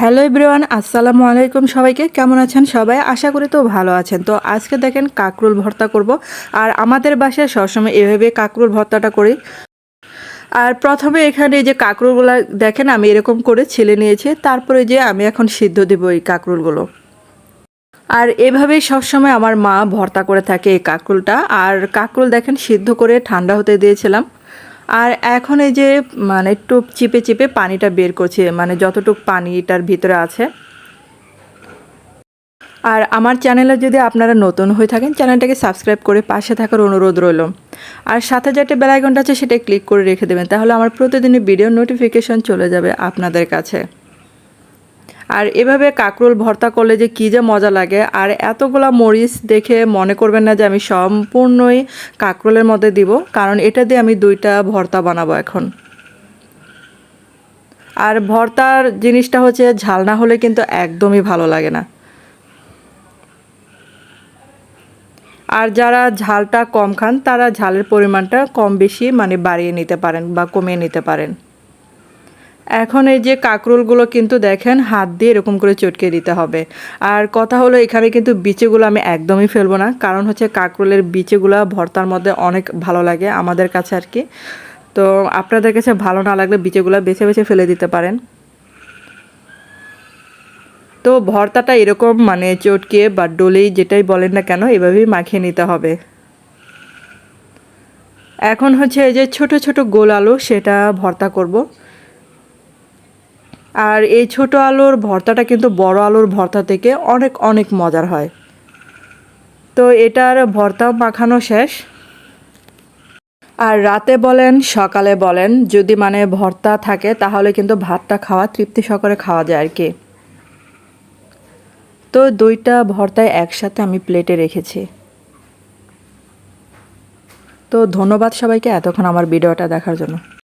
Hello everyone, আসসালামু আলাইকুম সবাইকে। কেমন আছেন সবাই? আশা করি তো ভালো আছেন। তো আজকে দেখেন কাকরুল ভর্তা করব। আর আমাদের বাসায় সবসময় এভাবে কাকরুল ভর্তাটা করি। আর প্রথমে এখানে যে কাকরুলগুলো দেখেন, আমি এরকম করে ছিলে নিয়েছি। তারপরে যে আমি এখন সিদ্ধ দেবো এই কাকরুলগুলো। আর এভাবেই সবসময় আমার মা ভর্তা করে থাকে এই কাকরুলটা। আর কাকরুল দেখেন, সিদ্ধ করে ঠান্ডা হতে দিয়েছিলাম। আর এখন এই যে মানে একটু চিপে চিপে পানিটা বের করছে মানে যতটুক পানিটার ভিতরে আছে। আর আমার চ্যানেলে যদি আপনারা নতুন হয়ে থাকেন, চ্যানেলটাকে সাবস্ক্রাইব করে পাশে থাকার অনুরোধ রইল। আর সাথে যাতে বেলাইকনটা আছে সেটা ক্লিক করে রেখে দেবেন, তাহলে আমার প্রতিদিনই ভিডিও নোটিফিকেশন চলে যাবে আপনাদের কাছে। আর এভাবে কাকরোল ভর্তা করলে যে কী যে মজা লাগে, আর এতগুলা মরিচ দেখে মনে করবেন না যে আমি সম্পূর্ণই কাকরোলের মধ্যে দিব, কারণ এটা দিয়ে আমি দুইটা ভর্তা বানাবো এখন। আর ভর্তার জিনিসটা হচ্ছে ঝাল না হলে কিন্তু একদমই ভালো লাগে না। আর যারা ঝালটা কম খান, তারা ঝালের পরিমাণটা কম বেশি মানে বাড়িয়ে নিতে পারেন বা কমিয়ে নিতে পারেন। এখন এই যে কাকরোলগুলো কিন্তু দেখেন, হাত দিয়ে এরকম করে চটকে দিতে হবে। আর কথা হলো এখানে কিন্তু বিচেগুলো আমি একদমই ফেলব না, কারণ হচ্ছে কাকরোলের বিচেগুলো ভর্তার মধ্যে অনেক ভালো লাগে আমাদের কাছে আর কি। তো আপনাদের কাছে ভালো না লাগলে বিচেগুলো বেছে বেছে ফেলে দিতে পারেন। তো ভর্তাটা এরকম মানে চটকে বা ডলেই যেটাই বলেন না কেন, এভাবেই মাখিয়ে নিতে হবে। এখন হচ্ছে এই যে ছোট ছোট গোল আলু, সেটা ভর্তা করব। আর এই ছোট আলুর ভর্তাটা কিন্তু বড় আলুর ভর্তা থেকে অনেক অনেক মজার হয়। তো এটার ভর্তা মাখানো শেষ। আর রাতে বলেন, সকালে বলেন, যদি মানে ভর্তা থাকে, তাহলে কিন্তু ভাতটা খাওয়া, তৃপ্তি সহকারে খাওয়া যায় আর কি। তো দুইটা ভর্তায় একসাথে আমি প্লেটে রেখেছি। তো ধন্যবাদ সবাইকে এতক্ষণ আমার ভিডিওটা দেখার জন্য।